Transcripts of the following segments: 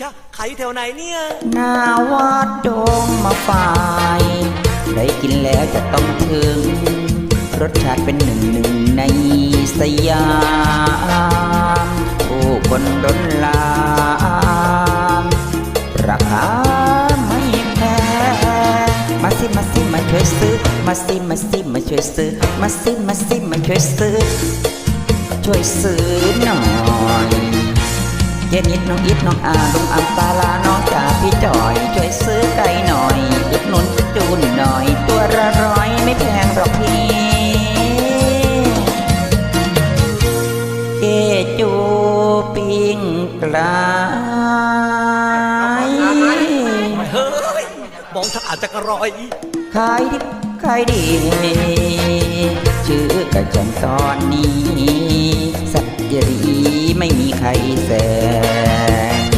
ชะขายอยู่แถวไหนเนี่ยหนาวัดดงมาฝ่ายได้กินแล้วจะต้องถึง รสชาติเป็นหนึ่งหนึ่งในสยามผู้คนร้นลามราคาไม่แพงมาสิมาสิมาช่วยซื้อ มาสิมาสิมาช่วยซื้อ มาสิมาสิมาช่วยซื้อ ช่วยซื้อหน่อย เย็นนิดน้องอิดน้องอาลุงอัมตาลาน้องจ่าพี่จอย ช่วยซื้อไก่หน่อยอุดหนุนจูนหน่อย ตัวละร้อยไม่แพงหรอกพี่เกจูปิ้งกลายเฮ้ยมองทักอาจจะกระรอยขายดิบขายดี ชื่อกระจงตอนนี้ สักยรีไม่มีใครแซง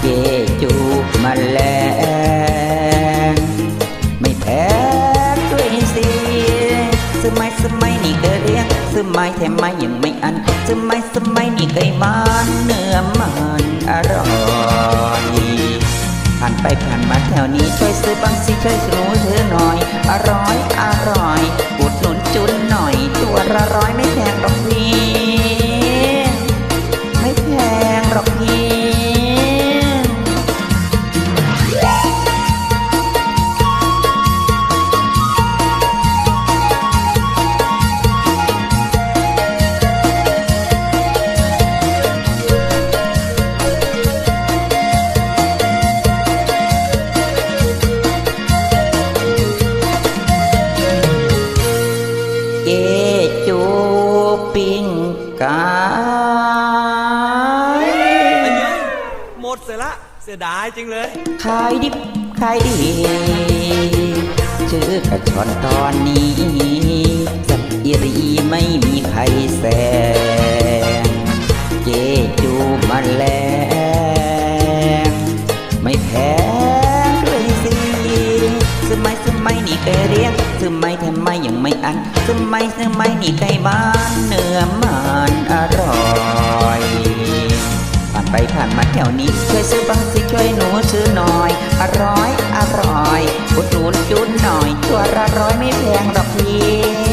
เกจูมาแรงไม่แพ้ด้วยสิสมัยสมัยนี่ก็เรียกสมัยแถมไม่ยังไม่อันสมัยสมัยนี่ไก่มันเนื้อมันอร่อยผ่านไปผ่านมาแถวนี้ช่วยซื้อบางสิช่วยสนูเธอหน่อย อร่อยอร่อยอุดหนุนจุนหน่อยตัวละร้อยไม่ จูปิ้งกายหมดเสียละเสียดายจริงเลยขายดิบขายดีชื่อกระชอนตอนนี้สักอิรีไม่มีใครแซงเจจูมาแรงไม่แพ้ นี่ไก่เรียงสมัยแทำไม่ยังไม่อันสมัยสมัยนี่ไก่บ้านเนื้อมันอร่อยผ่านไปผ่านมาแถวนี้ช่วยซื้อบางสิช่วยหนูซื้อหน่อย อร่อยอร่อยอุดหนุนจุนหน่อย ตัวละร้อยไม่แพงหรอกพี่